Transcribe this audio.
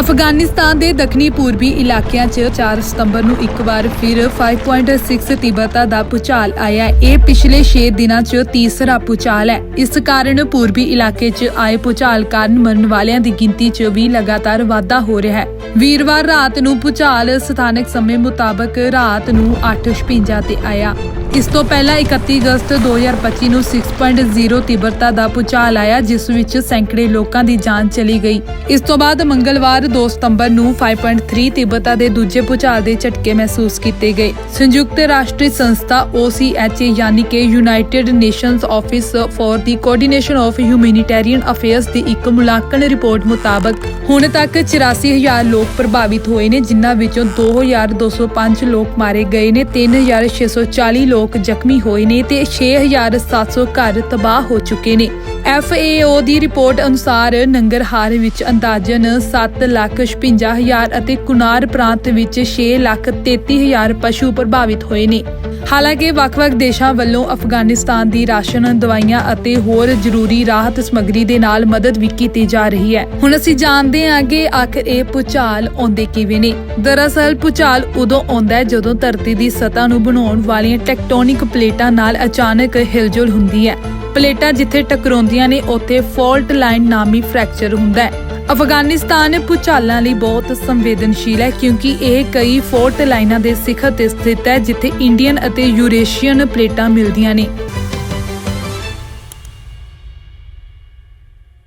ਅਫਗਾਨਿਸਤਾਨ ਦੇ ਦੱਖਣੀ ਪੂਰਬੀ ਇਲਾਕਿਆਂ 'ਚ 4 ਸਤੰਬਰ ਨੂੰ ਇੱਕ ਵਾਰ ਫਿਰ 5.6 ਤੀਬਰਤਾ ਦਾ ਭੂਚਾਲ ਆਇਆ। ਇਹ ਪਿਛਲੇ 6 ਦਿਨਾਂ 'ਚ ਤੀਸਰਾ ਭੂਚਾਲ ਹੈ। ਇਸ ਕਾਰਨ ਪੂਰਬੀ ਇਲਾਕੇ 'ਚ ਆਏ ਭੂਚਾਲ ਕਾਰਨ ਮਰਨ ਵਾਲਿਆਂ ਦੀ ਗਿਣਤੀ 'ਚ ਵੀ ਲਗਾਤਾਰ ਵਾਧਾ ਹੋ ਰਿਹਾ ਹੈ। ਵੀਰਵਾਰ ਰਾਤ ਨੂੰ ਭੂਚਾਲ ਸਥਾਨਕ ਸਮੇਂ ਮੁਤਾਬਕ ਰਾਤ ਨੂੰ 8:56 ਤੇ ਆਇਆ। ਇਸ ਤੋਂ ਪਹਿਲਾਂ 31 ਅਗਸਤ 2025 ਨੂੰ 6.0 ਤੀਬਰਤਾ ਦਾ ਭੂਚਾਲ ਆਇਆ, ਜਿਸ ਵਿੱਚ ਸੈਂਕੜੇ ਲੋਕਾਂ ਦੀ ਜਾਨ ਚਲੀ ਗਈ। ਇਸ ਤੋਂ ਬਾਅਦ ਮੰਗਲਵਾਰ 2 ਸਤੰਬਰ ਨੂੰ 5.3 ਤੀਬਰਤਾ ਦੇ ਦੂਜੇ ਭੂਚਾਲ ਦੇ ਝਟਕੇ ਮਹਿਸੂਸ ਕੀਤੇ ਗਏ। ਸੰਯੁਕਤ ਰਾਸ਼ਟਰੀ ਸੰਸਥਾ OCHA ਯਾਨੀ ਕਿ united nations office for the coordination of humanitarian affairs ਦੀ ਇੱਕ ਮੁਲਾਂਕਣ ਰਿਪੋਰਟ ਮੁਤਾਬਕ, ਹੁਣ ਤੱਕ 84000 ਲੋਕ ਪ੍ਰਭਾਵਿਤ ਹੋਏ ਨੇ, ਜਿਨ੍ਹਾਂ ਵਿੱਚੋਂ 2205 ਲੋਕ ਮਾਰੇ ਗਏ ਨੇ 3640 ਲੋਕ ਲੋਕ ਜ਼ਖਮੀ ਹੋਏ ਨੇ ਤੇ 6700 ਘਰ ਤਬਾਹ ਹੋ ਚੁੱਕੇ ਨੇ। FAO ਦੀ ਰਿਪੋਰਟ ਅਨੁਸਾਰ ਨੰਗਰਹਾਰ ਵਿੱਚ ਅੰਦਾਜ਼ਨ 756000 ਅਤੇ ਕੁਨਾਰ ਪ੍ਰਾਂਤ ਵਿੱਚ 633000 ਪਸ਼ੂ ਪ੍ਰਭਾਵਿਤ ਹੋਏ ਨੇ। ਹਾਲਾਂਕਿ ਵੱਖ-ਵੱਖ ਦੇਸ਼ਾਂ ਵੱਲੋਂ ਅਫਗਾਨਿਸਤਾਨ ਦੀ ਰਾਸ਼ਨ, ਦਵਾਈਆਂ ਅਤੇ ਹੋਰ ਜ਼ਰੂਰੀ ਰਾਹਤ ਸਮੱਗਰੀ ਦੇ ਨਾਲ ਮਦਦ ਵੀ ਕੀਤੀ ਜਾ ਰਹੀ ਹੈ। ਹੁਣ ਅਸੀਂ ਜਾਣਦੇ ਹਾਂ ਕਿ ਆਖਿਰ ਇਹ ਭੂਚਾਲ ਆਉਂਦੇ ਕਿਵੇਂ ਨੇ। ਦਰਅਸਲ, ਭੂਚਾਲ ਉਦੋਂ ਆਉਂਦਾ ਹੈ ਜਦੋਂ ਧਰਤੀ ਦੀ ਸਤਹ ਨੂੰ ਬਣਾਉਣ ਵਾਲੀਆਂ ਟੈਕਟੋਨਿਕ ਪਲੇਟਾਂ ਨਾਲ ਅਚਾਨਕ ਹਿਲਜੁਲ ਹੁੰਦੀ ਹੈ। ਪਲੇਟਾਂ ਜਿੱਥੇ ਟਕਰਾਉਂਦੀਆਂ ਨੇ, ਉੱਥੇ ਫਾਲਟ ਲਾਈਨ ਨਾਮੀ ਫ੍ਰੈਕਚਰ ਹੁੰਦਾ ਹੈ। ਅਫਗਾਨਿਸਤਾਨ ਭੂਚਾਲਾਂ ਲਈ ਬਹੁਤ ਸੰਵੇਦਨਸ਼ੀਲ ਹੈ ਕਿਉਂਕਿ ਇਹ ਕਈ ਫੋਰਟ ਲਾਈਨਾਂ ਦੇ ਸਿਖਰ ਤੇ ਸਥਿਤ ਹੈ ਜਿੱਥੇ ਇੰਡੀਅਨ ਅਤੇ ਯੂਰੇਸ਼ੀਅਨ ਪਲੇਟਾਂ ਮਿਲਦੀਆਂ ਨੇ।